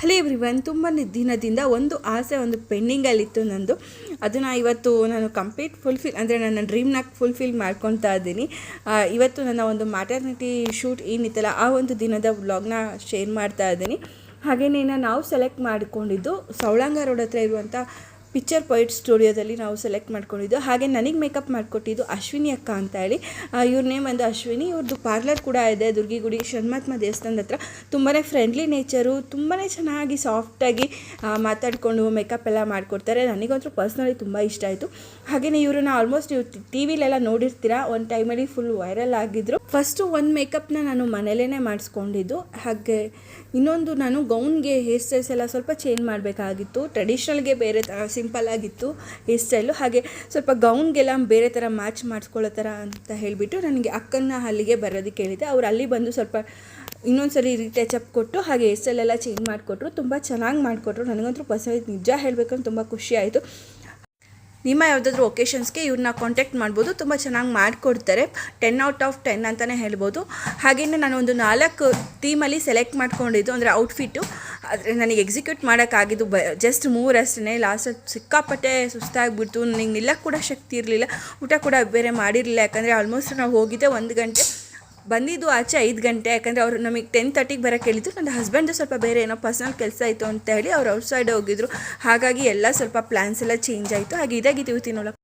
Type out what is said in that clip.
Hello everyone, ತುಂಬ ದಿನದಿಂದ ಒಂದು ಆಸೆ, ಒಂದು ಪೆಂಡಿಂಗಲ್ಲಿತ್ತು ನಂದು. ಅದನ್ನು ಇವತ್ತು ನಾನು ಕಂಪ್ಲೀಟ್ ಫುಲ್ಫಿಲ್ ಅಂದರೆ ನನ್ನ ಡ್ರೀಮ್ನ ಫುಲ್ಫಿಲ್ ಮಾಡ್ಕೊತಾ ಇದ್ದೀನಿ. ಇವತ್ತು ನನ್ನ ಒಂದು ಮ್ಯಾಟರ್ನಿಟಿ ಶೂಟ್ ಏನಿತ್ತಲ್ಲ, ಆ ಒಂದು ದಿನದ ವ್ಲಾಗ್ನ ಶೇರ್ ಮಾಡ್ತಾ ಇದ್ದೀನಿ. ಹಾಗೆಯೇ ನಾವು ಸೆಲೆಕ್ಟ್ ಮಾಡಿಕೊಂಡಿದ್ದು ಸವಳಂಗ ರೋಡ್ ಹತ್ರ ಇರುವಂಥ ಪಿಕ್ಚರ್ ಪೊಯಿಟ್ ಸ್ಟುಡಿಯೋದಲ್ಲಿ ನಾವು ಸೆಲೆಕ್ಟ್ ಮಾಡ್ಕೊಂಡಿದ್ದು. ಹಾಗೆ ನನಗೆ ಮೇಕಪ್ ಮಾಡಿಕೊಟ್ಟಿದ್ದು ಅಶ್ವಿನಿ ಅಕ್ಕ ಅಂತ ಹೇಳಿ. ಇವ್ರ ನೇಮ್ ಬಂದು ಅಶ್ವಿನಿ. ಇವ್ರದ್ದು ಪಾರ್ಲರ್ ಕೂಡ ಇದೆ ದುರ್ಗಿಗುಡಿ ಷಣ್ಮಾತ್ಮ ದೇವಸ್ಥಾನದ ಹತ್ರ. ತುಂಬಾ ಫ್ರೆಂಡ್ಲಿ ನೇಚರು ತುಂಬಾ ಚೆನ್ನಾಗಿ ಸಾಫ್ಟಾಗಿ ಮಾತಾಡಿಕೊಂಡು ಮೇಕಪ್ ಎಲ್ಲ ಮಾಡಿಕೊಡ್ತಾರೆ. ನನಗಂತೂ ಪರ್ಸ್ನಲಿ ತುಂಬ ಇಷ್ಟ ಆಯಿತು. ಹಾಗೆಯೇ ಇವ್ರನ್ನ ಆಲ್ಮೋಸ್ಟ್ ನೀವು ಟಿ ವಿಲೆಲ್ಲ ನೋಡಿರ್ತೀರಾ. ಒಂದು ಟೈಮಲ್ಲಿ ಫುಲ್ ವೈರಲ್ ಆಗಿದ್ರು. ಫಸ್ಟು ಒಂದು ಮೇಕಪ್ನ ನಾನು ಮನೇಲೇ ಮಾಡಿಸ್ಕೊಂಡಿದ್ದು. ಹಾಗೆ ಇನ್ನೊಂದು ನಾನು ಗೌನ್ಗೆ ಹೇರ್ ಸ್ಟೈಲ್ಸ್ ಎಲ್ಲ ಸ್ವಲ್ಪ ಚೇಂಜ್ ಮಾಡಬೇಕಾಗಿತ್ತು. ಟ್ರೆಡಿಷ್ನಲ್ಗೆ ಬೇರೆ ಥರ ಸಿಂಪಲ್ ಆಗಿತ್ತು ಹೇರ್ ಸ್ಟೈಲು. ಹಾಗೆ ಸ್ವಲ್ಪ ಗೌನ್ಗೆಲ್ಲ ಬೇರೆ ಥರ ಮ್ಯಾಚ್ ಮಾಡಿಸ್ಕೊಳ್ಳೋ ಥರ ಅಂತ ಹೇಳಿಬಿಟ್ಟು ನನಗೆ ಅಕ್ಕನ ಅಲ್ಲಿಗೆ ಬರೋದಕ್ಕೆ ಹೇಳಿದೆ. ಅವ್ರು ಅಲ್ಲಿ ಬಂದು ಸ್ವಲ್ಪ ಇನ್ನೊಂದು ಸರಿ ಅಪ್ ಕೊಟ್ಟು ಹಾಗೆ ಹೇರ್ ಸ್ಟೈಲ್ ಎಲ್ಲ ಚೇಂಜ್ ಮಾಡಿಕೊಟ್ರು. ತುಂಬ ಚೆನ್ನಾಗಿ ಮಾಡಿಕೊಟ್ರು. ನನಗಂತೂ ಪರ್ಸನಲಿ ನಿಜ ಹೇಳಬೇಕಂದ್ರೆ ತುಂಬ ಖುಷಿ ಆಯಿತು. ನಿಮ್ಮ ಯಾವುದಾದ್ರೂ ಒಕೇಶನ್ಸ್ಗೆ ಇವ್ರನ್ನ ಕಾಂಟ್ಯಾಕ್ಟ್ ಮಾಡ್ಬೋದು. ತುಂಬ ಚೆನ್ನಾಗಿ ಮಾಡಿಕೊಡ್ತಾರೆ. ಟೆನ್ ಔಟ್ ಆಫ್ ಟೆನ್ ಅಂತಲೇ ಹೇಳ್ಬೋದು. ಹಾಗೆಯೇ ನಾನು ಒಂದು ನಾಲ್ಕು ಥೀಮಲ್ಲಿ ಸೆಲೆಕ್ಟ್ ಮಾಡ್ಕೊಂಡಿದ್ದು ಅಂದರೆ ಔಟ್ಫಿಟ್ಟು ಆದರೆ ನನಗೆ ಎಕ್ಸಿಕ್ಯೂಟ್ ಮಾಡೋಕ್ಕಾಗಿದ್ದು ಬ ಜಸ್ಟ್ ಮೂರಷ್ಟೇ ಲಾಸ್ಟ್ ಸಿಕ್ಕಾಪಟ್ಟೆ ಸುಸ್ತಾಗಿಬಿಡ್ತು. ನನಗೆ ನಿಲ್ಲಕ್ಕೆ ಕೂಡ ಶಕ್ತಿ ಇರಲಿಲ್ಲ. ಊಟ ಕೂಡ ಬೇರೆ ಮಾಡಿರಲಿಲ್ಲ. ಯಾಕಂದರೆ ಆಲ್ಮೋಸ್ಟ್ ನಾವು ಹೋಗಿದ್ದೆ ಒಂದು ಗಂಟೆ. ಬಂದಿದ್ದು ಆಚೆ ಐದು ಗಂಟೆ. ಯಾಕಂದರೆ ಅವರು ನಮಗೆ ಟೆನ್ ತರ್ಟಿಗೆ ಬರೋಕ್ಕೆ ಹೇಳಿದ್ರು. ನನ್ನ ಹಸ್ಬೆಂಡು ಸ್ವಲ್ಪ ಬೇರೆ ಏನೋ ಪರ್ಸನಲ್ ಕೆಲಸ ಆಯಿತು ಅಂತ ಹೇಳಿ ಅವ್ರು ಔಟ್ಸೈಡ್ ಹೋಗಿದ್ರು. ಹಾಗಾಗಿ ಎಲ್ಲ ಸ್ವಲ್ಪ ಪ್ಲ್ಯಾನ್ಸ್ ಎಲ್ಲ ಚೇಂಜ್ ಆಯಿತು. ಹಾಗೆ ಇದಾಗಿತ್ತು ಇವತ್ತಿನೊಳಗೆ